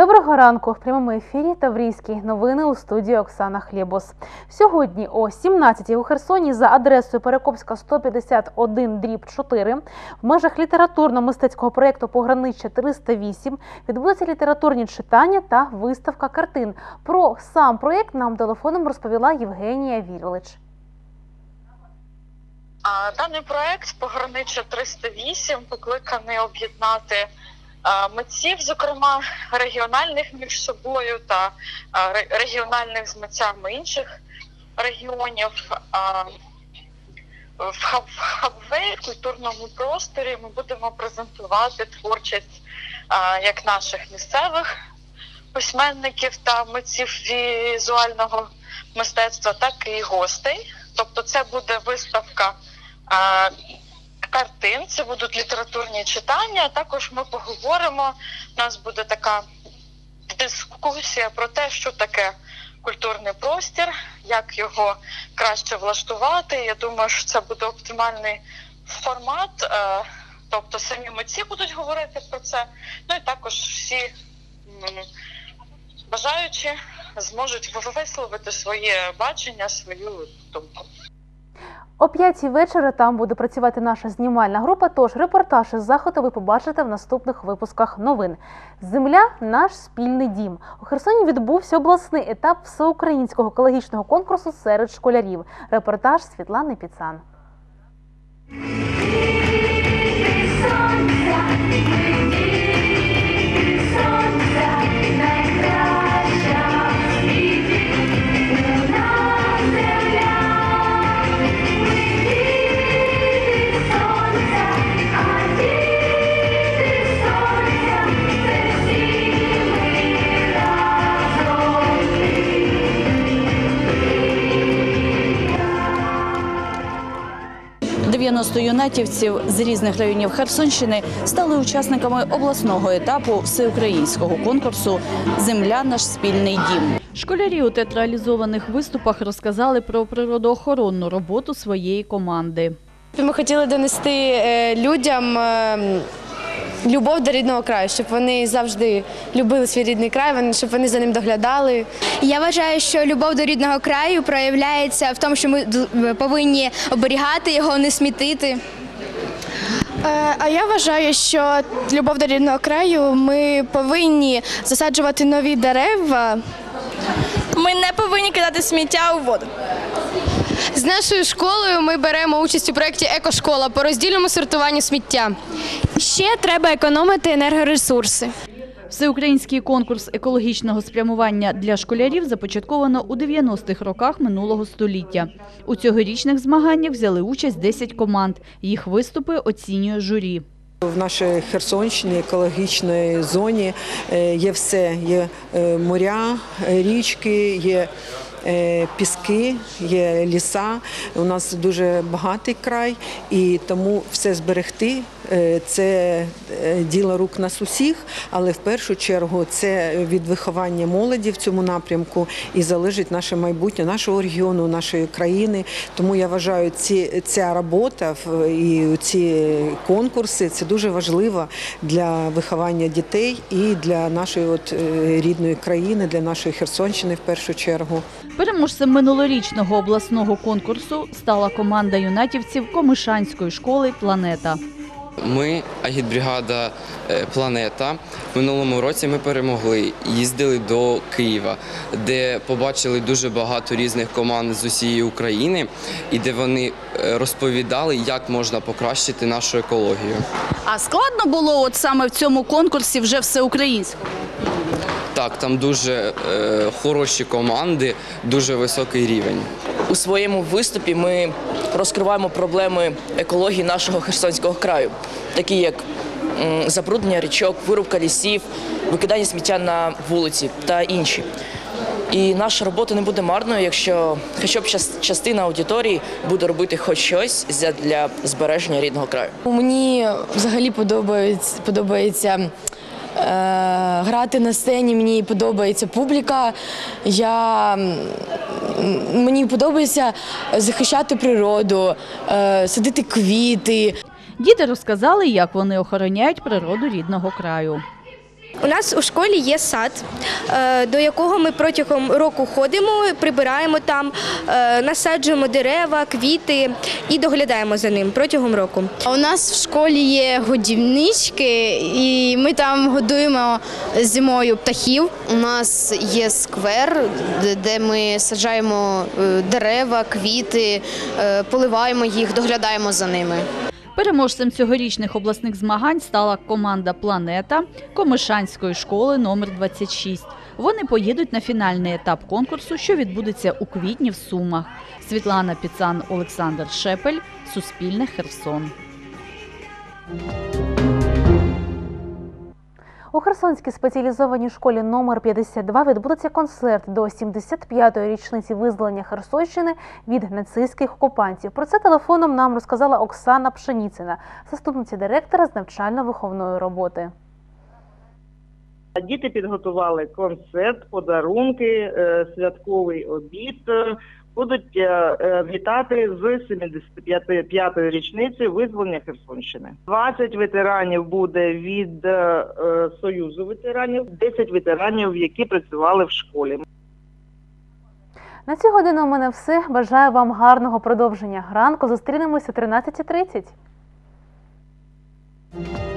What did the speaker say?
Доброго ранку в прямому ефірі Таврійські новини у студії Оксана Хлєбос. Сьогодні о 17-й у Херсоні за адресою Перекопська 151 дріб 4 в межах літературно-мистецького проєкту Пограниччя 308 відбудуться літературні читання та виставка картин. Про сам проєкт нам телефоном розповіла Євгенія Віролич. Даний проект пограниччя 308 покликаний об'єднати митців, зокрема регіональних між собою та регіональних з митцями інших регіонів. В хабвей, культурному просторі ми будемо презентувати творчість як наших місцевих письменників та митців візуального мистецтва, так і гостей. Тобто, це буде виставка картин, це будуть літературні читання. Також ми поговоримо. У нас буде така дискусія про те, що таке культурний простір, як його краще влаштувати. Я думаю, що це буде оптимальний формат. е, Тобто самі митці будуть говорити про це. Ну і також всі бажаючі зможуть висловити своє бачення, свою думку. О п'ятій вечора там буде працювати наша знімальна група. Тож репортаж із заходу ви побачите в наступних випусках новин. Земля наш спільний дім. У Херсоні відбувся обласний етап всеукраїнського екологічного конкурсу серед школярів. Репортаж Світлани Піцан. – 90 юнатівців з різних районів Херсонщини стали учасниками обласного етапу всеукраїнського конкурсу Земля наш спільний дім. Школярі у театралізованих виступах розказали про природоохоронну роботу своєї команди. Ми хотіли донести е, людям е, любов до рідного краю, щоб вони завжди любили свій рідний край, вони- щоб вони за ним доглядали. Я вважаю, що любов до рідного краю проявляється в тому, що ми повинні оберігати його, не смітити. Е, А я вважаю, що любов до рідного краю ми повинні засаджувати нові дерева. Ми не повинні кидати сміття у воду. З нашою школою ми беремо участь у проєкті Екошкола по роздільному сортуванню сміття. Ще треба економити енергоресурси. Всеукраїнський конкурс екологічного спрямування для школярів започатковано у 90-х роках минулого століття. У цьогорічних змаганнях взяли участь 10 команд. Їх виступи оцінює журі. В нашій Херсонщині екологічної зоні е, є все: є е, моря, річки, є піски, є ліса. У нас дуже багатий край, і тому все зберегти е, це е, діло рук нас усіх, але в першу чергу це від виховання молоді в цьому напрямку і залежить наше майбутнє нашого регіону, нашої країни. Тому я вважаю, ці ця робота і ці конкурси це дуже важливо для виховання дітей і для нашої е, рідної країни, для нашої Херсонщини в першу чергу. Переможцем минулорічного обласного конкурсу стала команда юнатівців Комишанської школи Планета. Ми, агітбригада е, Планета. В минулому році ми перемогли. Їздили до Києва, де побачили дуже багато різних команд з усієї України, і де вони е, розповідали, як можна покращити нашу екологію. А складно було от саме в цьому конкурсі вже всеукраїнському? Так, там дуже е, хороші команди, дуже високий рівень. У своєму виступі ми розкриваємо проблеми екології нашого Херсонського краю, такі як забруднення річок, вирубка лісів, викидання сміття на вулиці та інші. І наша робота не буде марною, якщо хоча б час- частина аудиторії буде робити хоч щось для- для збереження рідного краю. Мені взагалі подобається, подобається грати на сцені, мені подобається публіка. Я, мені подобається захищати природу, е, садити квіти. Діти розказали, як вони охороняють природу рідного краю. У нас у школі є сад, е, до якого ми протягом року ходимо, прибираємо там, е, насаджуємо дерева, квіти і доглядаємо за ним протягом року. У нас в школі є годівнички, і ми там годуємо зимою птахів. У нас є сквер, де- ми саджаємо е, дерева, квіти, поливаємо їх, доглядаємо за ними. Переможцем цьогорічних обласних змагань стала команда Планета Комишанської школи номер 26. Вони поїдуть на фінальний етап конкурсу, що відбудеться у квітні в Сумах. Світлана Піцан, Олександр Шепель, Суспільне Херсон. У Херсонській спеціалізованій школі номер 52 відбудеться концерт до 75-ї річниці визволення Херсонщини від нацистських окупантів. Про це телефоном нам розказала Оксана Пшеніцина, заступниця директора з навчально-виховної роботи. Діти підготували концерт, подарунки, е, святковий обід. Е, Будуть е, вітати з 75-ї річниці визволення Херсонщини. 20 ветеранів буде від Союзу ветеранів, 10 ветеранів, які працювали в школі. На цю годину у мене все. Бажаю вам гарного продовження ранку. Зустрінемося о 13.30.